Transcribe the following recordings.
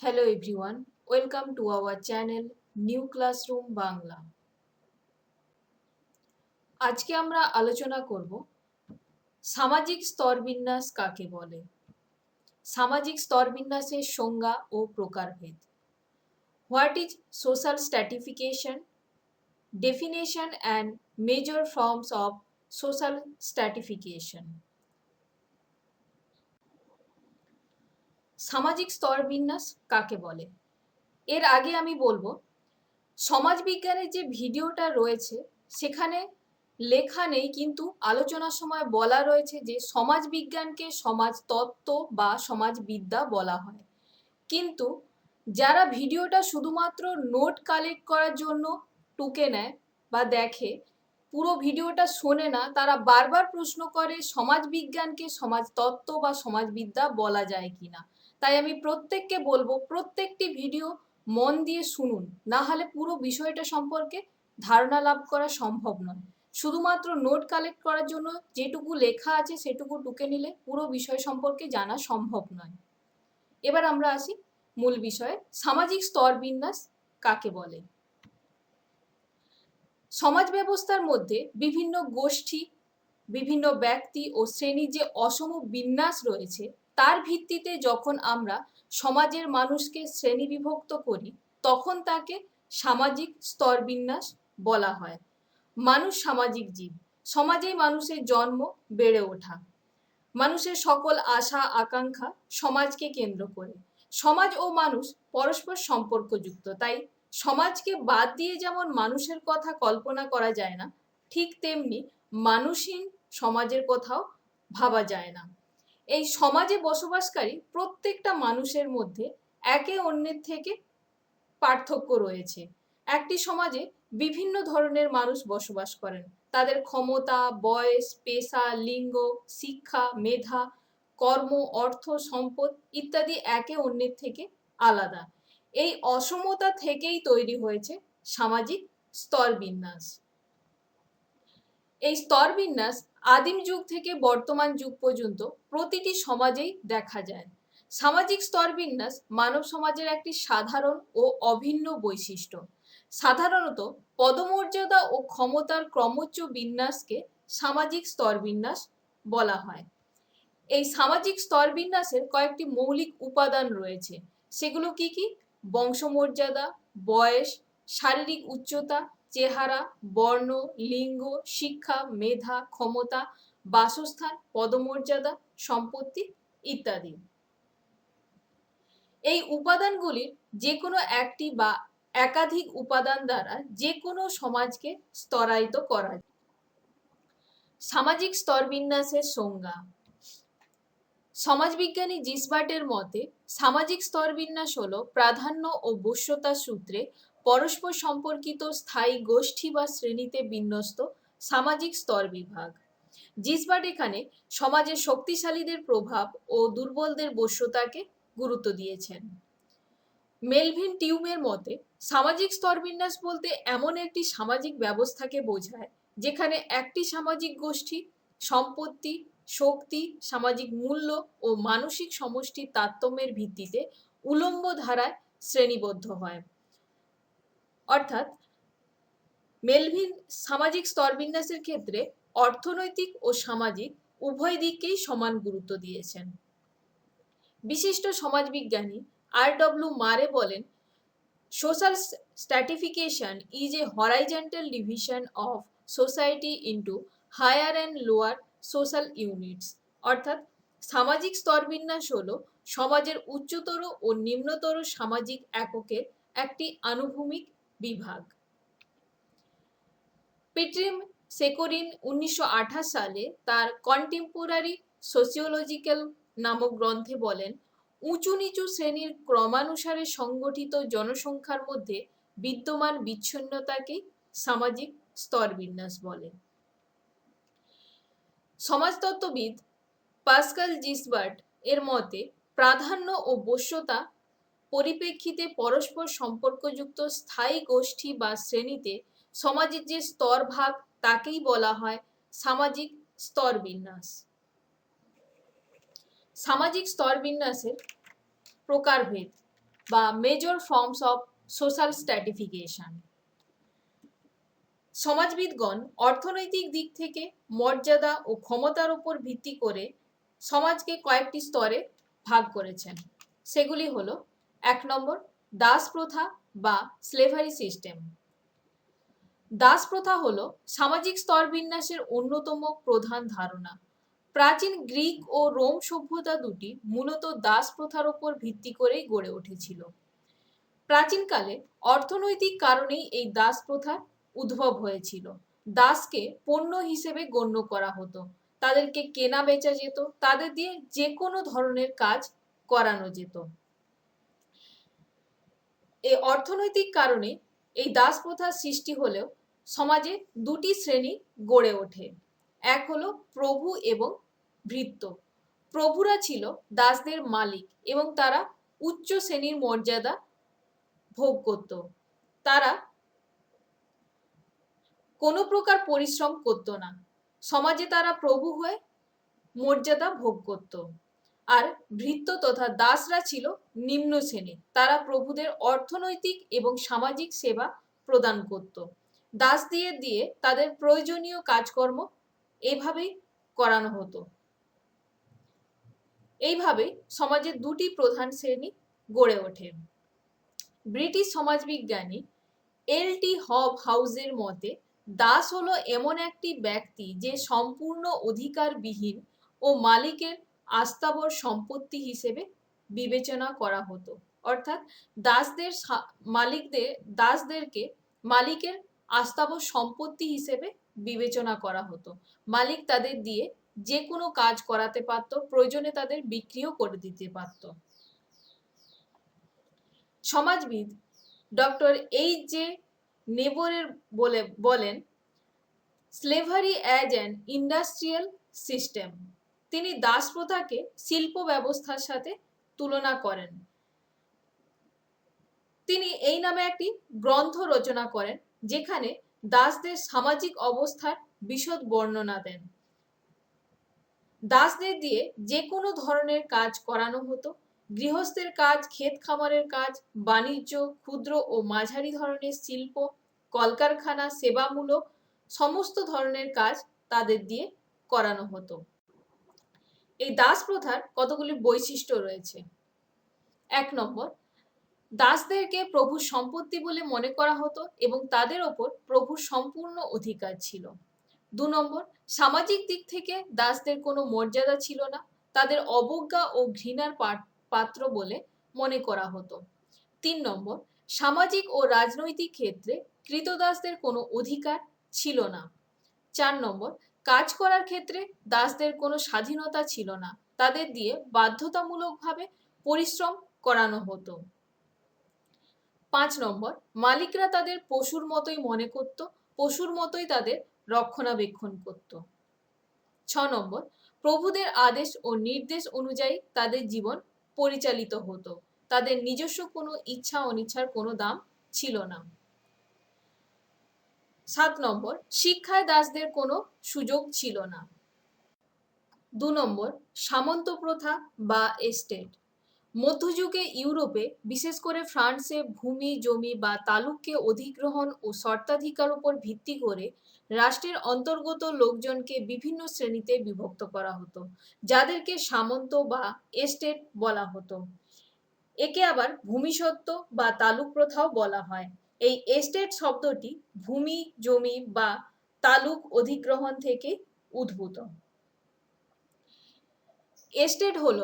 Hello everyone, welcome to our channel New Classroom Bangla আজকে আমরা আলোচনা করব সামাজিক স্তরবিন্যাস কাকে বলে? সামাজিক স্তরবিন্যাসের সংজ্ঞা ও প্রকারভেদ। What is social stratification definition and major forms of social stratification সামাজিক স্তরবিন্যাস কাকে বলে? এর আগে আমি বলব সমাজবিজ্ঞানের যে ভিডিওটা রয়েছে, সেখানে লেখা নেই, কিন্তু আলোচনার সময় বলা রয়েছে যে সমাজবিজ্ঞানকে সমাজ তত্ত্ব বা সমাজবিদ্যা বলা হয়। কিন্তু যারা ভিডিওটা শুধুমাত্র নোট কালেক্ট করার জন্য টুকে নেয় বা দেখে, পুরো ভিডিওটা শোনে না, তারা বারবার প্রশ্ন করে সমাজবিজ্ঞানকে সমাজতত্ত্ব বা সমাজবিদ্যা বলা যায় কিনা। তাই আমি প্রত্যেককে বলব, প্রত্যেকটি ভিডিও মন দিয়ে শুনুন। না হলে পুরো বিষয়টা সম্পর্কে ধারণা লাভ করা সম্ভব নয়। শুধুমাত্র নোট কালেক্ট করার জন্য যেটুকু লেখা আছে সেটুকু টুকে নিলে পুরো বিষয় সম্পর্কে জানা সম্ভব নয়। এবার আমরা আসি মূল বিষয়ে, সামাজিক স্তর বিন্যাস কাকে বলে? সমাজ ব্যবস্থার মধ্যে বিভিন্ন গোষ্ঠী, বিভিন্ন ব্যক্তি ও শ্রেণির যে অসম বিন্যাস রয়েছে তার ভিত্তিতে যখন আমরা সমাজের মানুষকে শ্রেণি বিভক্ত করি, তখন তাকে সামাজিক স্তরবিন্যাস বলা হয়। মানুষ সামাজিক জীব। সমাজেই মানুষের জন্ম, বেড়ে ওঠা। মানুষের সকল আশা, আকাঙ্ক্ষা সমাজকে কেন্দ্র করে। সমাজ ও মানুষ পরস্পর সম্পর্কযুক্ত। তাই সমাজকে বাদ দিয়ে যেমন মানুষের কথা কল্পনা করা যায় না, ঠিক তেমনি মানুষহীন সমাজের কথাও ভাবা যায় না। এই সমাজে বসবাসকারী প্রত্যেকটা মানুষের মধ্যে একে অন্যের থেকে পার্থক্য রয়েছে। একটি সমাজে বিভিন্ন ধরনের মানুষ বসবাস করেন। তাদের ক্ষমতা, বয়স, পেশা, লিঙ্গ, শিক্ষা, মেধা, কর্ম, অর্থ, সম্পদ ইত্যাদি একে অন্যের থেকে আলাদা। এই অসমতা থেকেই তৈরি হয়েছে সামাজিক স্তরবিন্যাস। এই স্তরবিন্যাস আদিম যুগ থেকে বর্তমান যুগ পর্যন্ত প্রতিটি সমাজেই দেখা যায়। সামাজিক স্তরবিন্যাস মানব সমাজের একটি সাধারণ ও অভিন্ন বৈশিষ্ট্য। সাধারণত পদমর্যাদা ও ক্ষমতার ক্রমোচ্চ বিন্যাসকে সামাজিক স্তরবিন্যাস বলা হয়। এই সামাজিক স্তরবিন্যাসের কয়েকটি মৌলিক উপাদান রয়েছে। সেগুলো কি কি? বংশমর্যাদা, বয়স শারীরিক উচ্চতা, চেহারা, বর্ণ, লিঙ্গ, শিক্ষা, মেধা, ক্ষমতা, বাসস্থান, পদমর্যাদা, সম্পত্তি ইত্যাদি। এই উপাদানগুলির যে কোনো একটি বা একাধিক উপাদান দ্বারা যে কোনো সমাজকে স্তরায়িত করা সামাজিক স্তরবিন্যাসের সংজ্ঞা। সমাজবিজ্ঞানী জিসবাটের মতে, সামাজিক স্তরবিন্যাস হল প্রাধান্য ও বশ্যতা সূত্রে পরস্পর সম্পর্কিত স্থায়ী গোষ্ঠী বা শ্রেণীতে বিন্যস্ত সামাজিক স্তর বিভাগ। জিসবাট এখানে সমাজের শক্তিশালীদের প্রভাব ও দুর্বলদের বশ্যতাকে গুরুত্ব দিয়েছেন। মেলভিন টিউমের মতে, সামাজিক স্তরবিন্যাস বলতে এমন একটি সামাজিক ব্যবস্থাকে বোঝায়, যেখানে একটি সামাজিক গোষ্ঠী সম্পত্তি, শক্তি, সামাজিক মূল্য ও মানসিক সমষ্টির তারতম্যের ভিত্তিতে উলম্ব ধারায় শ্রেণীবদ্ধ হয়। অর্থাৎ মেলভিন সামাজিক স্তরবিন্যাসের ক্ষেত্রে অর্থনৈতিক ও সামাজিক উভয় দিককেই সমান গুরুত্ব দিয়েছেন। বিশিষ্ট সমাজবিজ্ঞানী আর ডব্লিউ মারে বলেন, social stratification is a horizontal division of society into higher and lower social units. অর্থাৎ সামাজিক স্তরবিন্যাস হল সমাজের উচ্চতর ও নিম্নতর সামাজিক এককের একটি আনুভূমিক বিভাগ। পেট্রিম সেকোরিন উনিশশো সালে তার কন্টেম্পোরারি সোসিওলজিক্যাল নামক গ্রন্থে বলেন, উঁচু নিচু শ্রেণির ক্রমানুসারে সংগঠিত জনসংখ্যার মধ্যে বিদ্যমান বিচ্ছিন্নতাকে সামাজিক স্তরবিন্যাস বলেন সমাজতত্ত্ববিদ পাস্কাল জিসবার্ট এর মতে, প্রাধান্য ও বশ্যতা পরিপ্রেক্ষিতে পরস্পর সম্পর্কযুক্ত স্থায়ী গোষ্ঠী বা শ্রেণীতে সমাজের যে স্তর ভাগ তাকেই বলা হয় সামাজিক স্তরবিন্যাস। সামাজিক স্তর স্তরবিন্যাসের প্রকারভেদ বা major forms of social stratification সমাজবিদগণ অর্থনৈতিক দিক থেকে মর্যাদা ও ক্ষমতার উপর ভিত্তি করে সমাজকে কয়েকটি স্তরে ভাগ করেছেন। সেগুলি হলো এক নম্বর, দাস প্রথা বা স্লেভারি সিস্টেম দাস প্রথা হলো সামাজিক স্তর বিন্যাসের অন্যতম প্রধান ধারণা। প্রাচীন গ্রিক ও রোম সভ্যতা দুটি মূলত দাস প্রথার উপর ভিত্তি করেই গড়ে উঠেছিল। প্রাচীনকালে অর্থনৈতিক কারণেই এই দাস প্রথার উদ্ভব হয়েছিল। দাসকে পণ্য হিসেবে গণ্য করা হতো। তাদেরকে কেনা বেচা যেত, তাদের দিয়ে যে কোনো ধরনের কাজ করানো যেত। এই অর্থনৈতিক কারণে এই দাস প্রথার সৃষ্টি হলেও সমাজে দুটি শ্রেণি গড়ে ওঠে। এক হলো প্রভু এবং ভৃত্য। প্রভুরা ছিল দাসদের মালিক এবং তারা উচ্চ শ্রেণির মর্যাদা ভোগ করত। তারা কোনো প্রকার পরিশ্রম করত না। সমাজে তারা প্রভু হয়ে মর্যাদা ভোগ করত। আর ভৃত্য তথা দাসরা ছিল নিম্ন শ্রেণির তারা প্রভুদের অর্থনৈতিক এবং সামাজিক সেবা প্রদান করত। দাস দিয়ে দিয়ে তাদের প্রয়োজনীয় কাজকর্ম এভাবেই করানো হতো। এইভাবে সমাজের দুটি প্রধান শ্রেণি গড়ে ওঠে। ব্রিটিশ সমাজবিজ্ঞানী এল টি হব হাউসের মতে, দাস হলো এমন একটি ব্যক্তি যে সম্পূর্ণ অধিকারবিহীন ও মালিকের আস্তাবর সম্পত্তি হিসেবে বিবেচনা করা হতো। অর্থাৎ দাসদের মালিকদের, দাসদেরকে মালিকের আস্তাবর সম্পত্তি হিসেবে বিবেচনা করা হতো। মালিক তাদের দিয়ে যে কোনো কাজ করাতে পারত, প্রয়োজনে তাদের বিক্রিও করে দিতে পারত। সমাজবিদ ডক্টর এইচ জে নেবরের বলে, বলেন, slavery as an industrial system. তিনি দাস প্রথাকে শিল্প ব্যবস্থার সাথে তুলনা করেন। তিনি এই নামে একটি গ্রন্থ রচনা করেন, যেখানে দাসদের সামাজিক অবস্থার বিশদ বর্ণনা দেন। দাসদের দিয়ে যে কোনো ধরনের কাজ করানো হতো, গৃহস্থের কাজ ক্ষেত খামারের কাজ, বাণিজ্য, ক্ষুদ্র ও মাঝারি ধরনের শিল্প, কলকারখানা, সেবামূলক, সমস্ত ধরনের কাজ তাদের দিয়ে করানো হতো। এই দাস প্রথার কতগুলি বৈশিষ্ট্য রয়েছে? এক নম্বর, দাসদেরকে প্রভুর সম্পত্তি বলে মনে করা হতো এবং তাদের ওপর প্রভুর সম্পূর্ণ অধিকার ছিল। দু নম্বর, সামাজিক দিক থেকে দাসদের কোনো মর্যাদা ছিল না। তাদের অবজ্ঞা ও ঘৃণার পাত্র বলে মনে করা হতো। তিন নম্বর, সামাজিক ও রাজনৈতিক ক্ষেত্রে কৃতদাসদের কোনো অধিকার ছিল না। চার নম্বর কাজ করার ক্ষেত্রে দাসদের কোনো স্বাধীনতা ছিল না। তাদের দিয়ে বাধ্যতামূলকভাবে পরিশ্রম করানো হতো। পাঁচ নম্বর, মালিকরা তাদের পশুর মতোই মনে করত, পশুর মতোই তাদের রক্ষণাবেক্ষণ করত। ছ নম্বর, প্রভুদের আদেশ ও নির্দেশ অনুযায়ী তাদের জীবন পরিচালিত হতো। তাদের নিজস্ব কোনো ইচ্ছা অনিচ্ছার কোনো দাম ছিল না। সাত নম্বর, শিক্ষায় দাসদের কোনো সুযোগ ছিল না। দু নম্বর, সামন্ত প্রথা বা এস্টেট মধ্যযুগে ইউরোপে, বিশেষ করে ফ্রান্সে ভূমি, জমি বা তালুককে অধিগ্রহণ ও শর্তাধিকার উপর ভিত্তি করে রাষ্ট্রের অন্তর্গত লোকজনকে বিভিন্ন শ্রেণীতে বিভক্ত করা হতো, যাদেরকে সামন্ত বা এস্টেট বলা হতো। একে আবার ভূমিসত্ত্ব বা তালুক প্রথাও বলা হয়। এই এস্টেট শব্দটি ভূমি, জমি বা তালুক অধিগ্রহণ থেকে উদ্ভূত। এস্টেট হল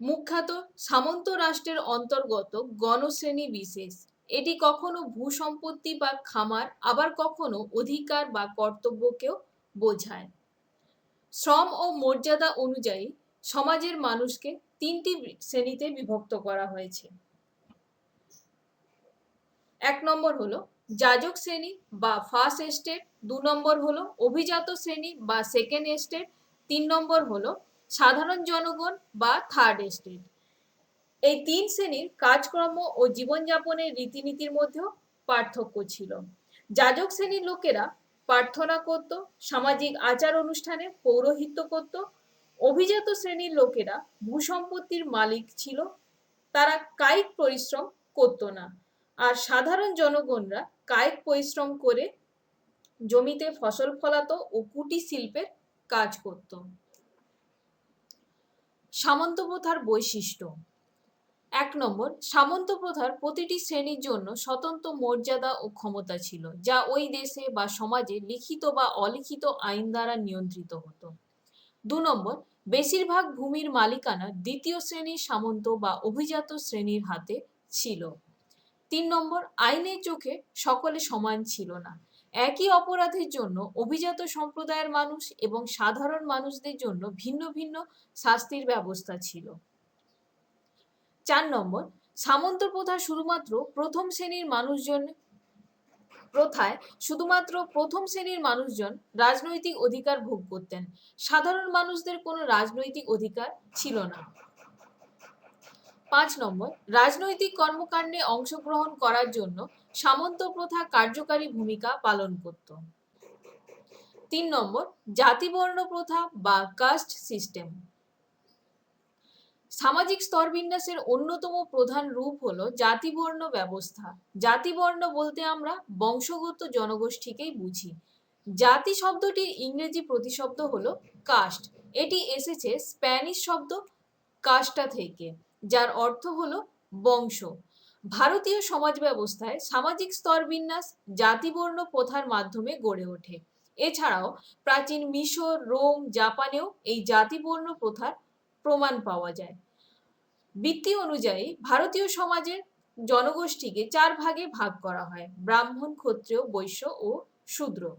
মুখ্যত সামন্ত রাষ্ট্রের অন্তর্গত গণশ্রেণী বিশেষ। এটি কখনো ভূসম্পত্তি বা খামার, আবার কখনো অধিকার বা কর্তব্যকেও বোঝায়। শ্রম ও মর্যাদা অনুযায়ী সমাজের মানুষকে তিনটি শ্রেণীতে বিভক্ত করা হয়েছে। এক নম্বর হলো যাজক শ্রেণি বা ফার্স্ট এস্টেট দু নম্বর হলো অভিজাত শ্রেণি বা সেকেন্ড এস্টেট তিন নম্বর হলো সাধারণ জনগণ বা থার্ড এস্টেট এই তিন শ্রেণির কাজকর্ম ও জীবনযাপনের রীতিনীতির মধ্যেও পার্থক্য ছিল। যাজক শ্রেণির লোকেরা প্রার্থনা করত, সামাজিক আচার অনুষ্ঠানে পৌরোহিত্য করত। অভিজাত শ্রেণির লোকেরা ভূসম্পত্তির মালিক ছিল, তারা কায়িক পরিশ্রম করতো না। আর সাধারণ জনগণরা কায়িক পরিশ্রম করে জমিতে ফসল ফলাতো ও কুটির শিল্পের কাজ করত। সামন্ত প্রথার বৈশিষ্ট্য। এক নম্বর সামন্ত প্রথার প্রতিটি শ্রেণির জন্য স্বতন্ত্র মর্যাদা ও ক্ষমতা ছিল, যা ওই দেশে বা সমাজে লিখিত বা অলিখিত আইন দ্বারা নিয়ন্ত্রিত হতো। দু নম্বর, বেশিরভাগ ভূমির মালিকানা দ্বিতীয় শ্রেণির সামন্ত বা অভিজাত শ্রেণির হাতে ছিল। তিন নম্বর, আইনের চোখে সকলে সমান ছিল না। একই অপরাধের জন্য অভিজাত সম্প্রদায়ের মানুষ এবং সাধারণ মানুষদের জন্য ভিন্ন ভিন্ন শাস্তির ব্যবস্থা ছিল। চার নম্বর, সামন্ত প্রথা শুধুমাত্র প্রথম শ্রেণির মানুষজন প্রথায় শুধুমাত্র প্রথম শ্রেণির মানুষজন রাজনৈতিক অধিকার ভোগ করতেন। সাধারণ মানুষদের কোনো রাজনৈতিক অধিকার ছিল না। পাঁচ নম্বর, রাজনৈতিক কর্মকাণ্ডে অংশগ্রহণ করার জন্য সামন্ত প্রথা কার্যকারী ভূমিকা পালন করত। তিন নম্বর, জাতিবর্ণ প্রথা বা কাস্ট সিস্টেম। সামাজিক স্তরবিন্যাসের অন্যতম প্রধান রূপ হলো জাতিবর্ণ ব্যবস্থা। জাতিবর্ণ বলতে আমরা বংশগত জনগোষ্ঠীকেই বুঝি। জাতি শব্দটির ইংরেজি প্রতিশব্দ হলো কাস্ট। এটি এসেছে স্প্যানিশ শব্দ কাস্টা থেকে। যার অর্থ হলো বংশ। ভারতীয় সমাজ ব্যবস্থায় সামাজিক স্তরবিন্যাস জাতিবর্ণ প্রথার মাধ্যমে গড়ে ওঠে। এছাড়াও প্রাচীন মিশর, রোম, জাপানেও এই জাতিবর্ণ প্রথার প্রমাণ পাওয়া যায়। বৃত্তি অনুযায়ী ভারতীয় সমাজের জনগোষ্ঠীকে চার ভাগে ভাগ করা হয়, ব্রাহ্মণ, ক্ষত্রিয়, বৈশ্য ও শূদ্র।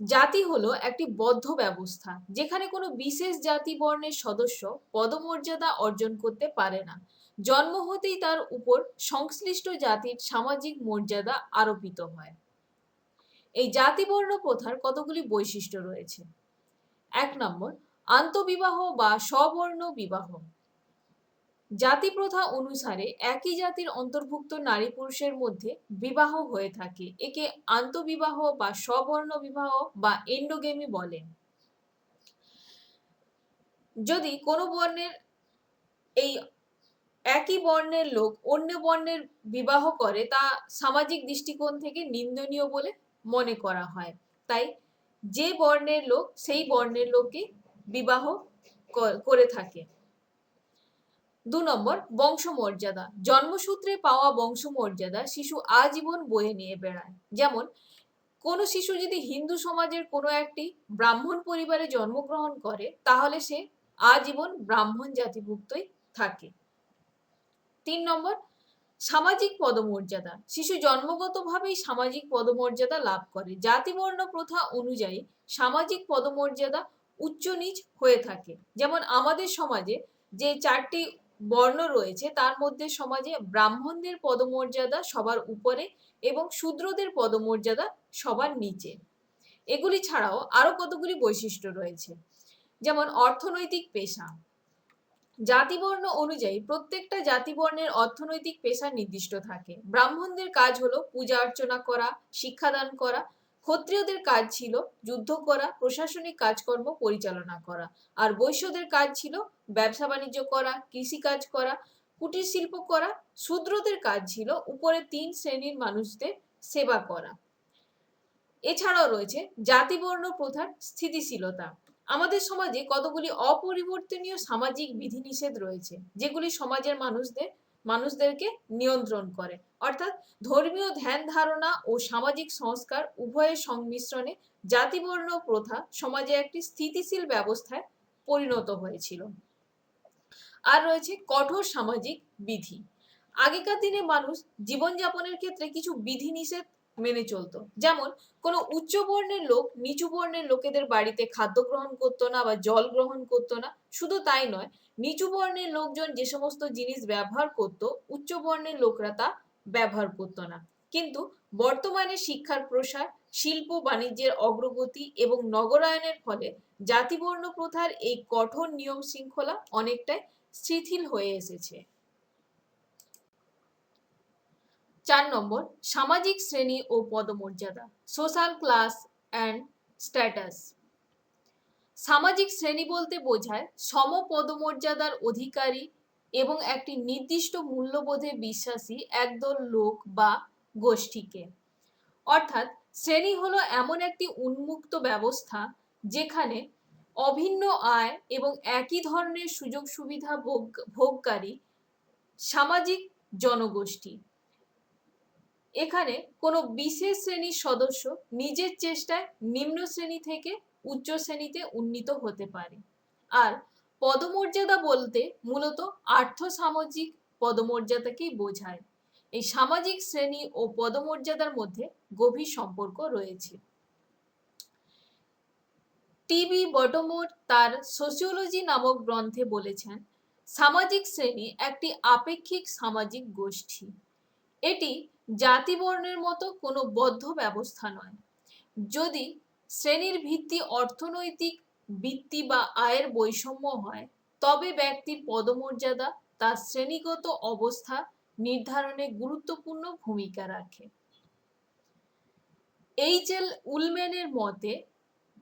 জাতি হলো একটি বদ্ধ ব্যবস্থা, যেখানে কোনো বিশেষ জাতি বর্ণের সদস্য পদমর্যাদা অর্জন করতে পারে না। জন্ম হতেই তার উপর সংশ্লিষ্ট জাতির সামাজিক মর্যাদা আরোপিত হয়। এই জাতিবর্ণ প্রথার কতগুলি বৈশিষ্ট্য রয়েছে? এক নম্বর, আন্তবিবাহ বা স্ববর্ণ বিবাহ। জাতি প্রথা অনুসারে একই জাতির অন্তর্ভুক্ত নারী পুরুষের মধ্যে বিবাহ হয়ে থাকে। একে আন্তবিবাহ বা স্ববর্ণ বিবাহ বা এন্ডোগেমি বলেন যদি কোনো বর্ণের এই একই বর্ণের লোক অন্য বর্ণের বিবাহ করে, তা সামাজিক দৃষ্টিকোণ থেকে নিন্দনীয় বলে মনে করা হয়। তাই যে বর্ণের লোক সেই বর্ণের লোককে বিবাহ করে থাকে। দু নম্বর, বংশমর্যাদা। জন্মসূত্রে পাওয়া বংশমর্যাদা শিশু আজীবন বয়ে নিয়ে বেড়ায়। যেমন, কোনো শিশু যদি হিন্দু সমাজের কোনো একটি ব্রাহ্মণ পরিবারে জন্মগ্রহণ করে, তাহলে সে আজীবন ব্রাহ্মণ জাতিভুক্তই থাকে। তিন নম্বর, সামাজিক পদমর্যাদা। শিশু জন্মগতভাবেই সামাজিক পদমর্যাদা লাভ করে। জাতিবর্ণ প্রথা অনুযায়ী সামাজিক পদমর্যাদা উচ্চ নিচ হয়ে থাকে। যেমন, আমাদের সমাজে যে চারটি বর্ণ রয়েছে, তার মধ্যে সমাজে ব্রাহ্মণদের পদমর্যাদা সবার উপরে এবং শূদ্রদের পদমর্যাদা সবার নিচে। এগুলি ছাড়াও আরও কতগুলি বৈশিষ্ট্য রয়েছে? যেমন অর্থনৈতিক পেশা। জাতিবর্ণ অনুযায়ী প্রত্যেকটা জাতিবর্ণের অর্থনৈতিক পেশা নির্দিষ্ট থাকে। ব্রাহ্মণদের কাজ হলো পূজা অর্চনা করা, শিক্ষাদান করা ক্ষত্রিয়দের কাজ ছিল যুদ্ধ করা, প্রশাসনিক কাজকর্ম পরিচালনা করা। আর বৈশ্যদের কাজ ছিল ব্যবসা বাণিজ্য করা কৃষি কাজ করা, কুটির শিল্প করা। শূদ্রদের কাজ ছিল উপরে তিন শ্রেণির মানুষদের সেবা করা। এছাড়াও রয়েছে জাতিবর্ণ প্রথার স্থিতিশীলতা। আমাদের সমাজে কতগুলি অপরিবর্তনীয় সামাজিক বিধিনিষেধ রয়েছে, যেগুলি সমাজের মানুষদের মানুষদেরকে নিয়ন্ত্রণ করে। অর্থাৎ ধর্মীয় ধ্যান ধারণা ও সামাজিক সংস্কার উভয়ের সংমিশ্রণে জাতিবর্ণ প্রথা সমাজে একটি স্থিতিশীল ব্যবস্থায় পরিণত হয়েছিল। আর রয়েছে কঠোর সামাজিক বিধি। আগেকার দিনে মানুষ জীবনযাপনের ক্ষেত্রে কিছু বিধি নিষেধ মেনে চলতো। যেমন, কোনো উচ্চ বর্ণের লোক নিচু বর্ণের লোকেদের বাড়িতে খাদ্য গ্রহণ করতো না বা জল গ্রহণ করতো না। শুধু তাই নয়, নিচু বর্ণের লোকজন যে সমস্ত জিনিস ব্যবহার করত, উচ্চ বর্ণের লোকরা তা ব্যবহার করতো না। কিন্তু বর্তমানে শিক্ষার প্রসার, শিল্প, বাণিজ্যের অগ্রগতি এবং নগরায়নের ফলে জাতিবর্ণ প্রথার এই কঠোর নিয়ম শৃঙ্খলা অনেকটাই শিথিল হয়ে এসেছে। চার নম্বর, সামাজিক শ্রেণি ও পদমর্যাদা সোশ্যাল ক্লাস অ্যান্ড স্ট্যাটাস সামাজিক শ্রেণি বলতে বোঝায় সম পদমর্যাদার অধিকারী এবং একটি নির্দিষ্ট মূল্যবোধে বিশ্বাসী একদল লোক বা গোষ্ঠীকে। অর্থাৎ শ্রেণি হলো এমন একটি উন্মুক্ত ব্যবস্থা যেখানে অভিন্ন আয় এবং একই ধরনের সুযোগ সুবিধা ভোগ, ভোগকারী সামাজিক জনগোষ্ঠী এখানে কোনো বিশেষ শ্রেণির সদস্য নিজের চেষ্টায় নিম্ন শ্রেণি থেকে উচ্চ শ্রেণীতে উন্নীত হতে পারে। আর পদমর্যাদা বলতে মূলত আর্থ সামাজিক পদমর্যাদাকেই বোঝায়। এই সামাজিক শ্রেণি ও পদমর্যাদার মধ্যে গভীর সম্পর্ক রয়েছে। টিবি বটমোর তার সোসিওলজি নামক গ্রন্থে বলেছেন, সামাজিক শ্রেণি একটি আপেক্ষিক সামাজিক গোষ্ঠী। এটি জাতিবর্ণের মতো কোনো বদ্ধ ব্যবস্থা নয়। যদি শ্রেণির ভিত্তি অর্থনৈতিক বৃত্তি বা আয়ের বৈষম্য হয়, তবে ব্যক্তির পদমর্যাদা তার শ্রেণীগত অবস্থা নির্ধারণে গুরুত্বপূর্ণ ভূমিকা রাখে। এইচ এল উলম্যানের মতে,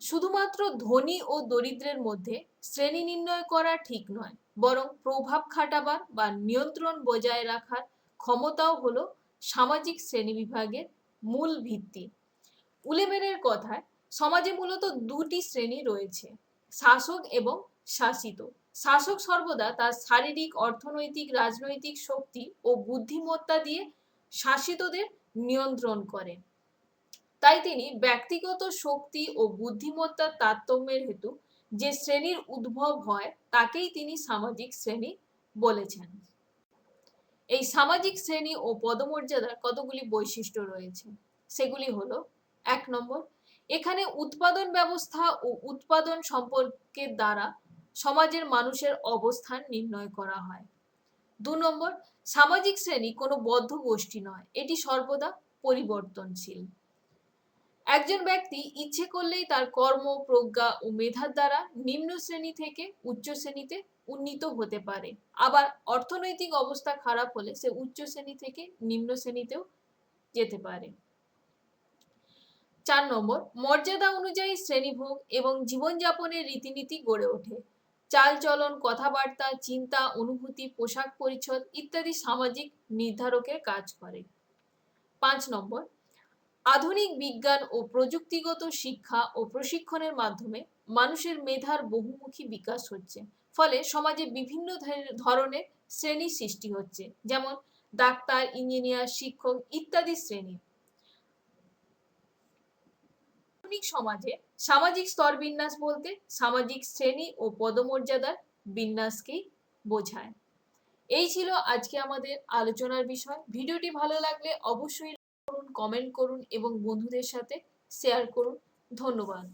শুধুমাত্র ধনী ও দরিদ্রের মধ্যে শ্রেণি নির্ণয় করা ঠিক নয়, বরং প্রভাব খাটাবার বা নিয়ন্ত্রণ বজায় রাখার ক্ষমতাও হলো সামাজিক শ্রেণীবিভাগের মূল ভিত্তি। উলেমেনের কথায় সমাজে মূলত দুটি শ্রেণি রয়েছে, শাসক এবং শাসিত। শাসক সর্বদা তার শারীরিক, অর্থনৈতিক, রাজনৈতিক শক্তি ও বুদ্ধিমত্তা দিয়ে শাসিতদের নিয়ন্ত্রণ করেন। তাই তিনি ব্যক্তিগত শক্তি ও বুদ্ধিমত্তার তারতম্যের হেতু যে শ্রেণির উদ্ভব হয়, তাকেই তিনি সামাজিক শ্রেণি বলেছেন। এই সামাজিক শ্রেণি ও পদমর্যাদার কতগুলি বৈশিষ্ট্য রয়েছে? সেগুলি হলো, এক নম্বর, এখানে উৎপাদন ব্যবস্থা ও উৎপাদন সম্পর্কের দ্বারা সমাজের মানুষের অবস্থান নির্ণয় করা হয়। দু নম্বর, সামাজিক শ্রেণি কোনো বদ্ধ গোষ্ঠী নয়, এটি সর্বদা পরিবর্তনশীল। একজন ব্যক্তি ইচ্ছে করলেই তার কর্ম, প্রজ্ঞা ও মেধার দ্বারা নিম্ন শ্রেণি থেকে উচ্চ শ্রেণীতে উন্নীত হতে পারে। আবার অর্থনৈতিক অবস্থা খারাপ হলে সে উচ্চ শ্রেণি থেকে নিম্ন শ্রেণীতেও যেতে পারে। চার নম্বর, মর্যাদা অনুযায়ী শ্রেণীভোগ এবং জীবনযাপনের রীতিনীতি গড়ে ওঠে। চালচলন, কথাবার্তা, চিন্তা, অনুভূতি, পোশাক পরিচ্ছদ ইত্যাদি সামাজিক নির্ধারকের কাজ করে। পাঁচ নম্বর আধুনিক বিজ্ঞান ও প্রযুক্তিগত শিক্ষা ও প্রশিক্ষণের মাধ্যমে মানুষের মেধার বহুমুখী বিকাশ হচ্ছে। ফলে সমাজে বিভিন্ন ধরনের শ্রেণি সৃষ্টি হচ্ছে, যেমন ডাক্তার, ইঞ্জিনিয়ার, শিক্ষক ইত্যাদি শ্রেণি। আধুনিক সমাজে সামাজিক স্তর বিন্যাস বলতে সামাজিক শ্রেণি ও পদমর্যাদার বিন্যাসকেই বোঝায়। এই ছিল আজকে আমাদের আলোচনার বিষয়। ভিডিওটি ভালো লাগলে অবশ্যই করুন কমেন্ট করুন এবং বন্ধুদের সাথে শেয়ার করুন। ধন্যবাদ।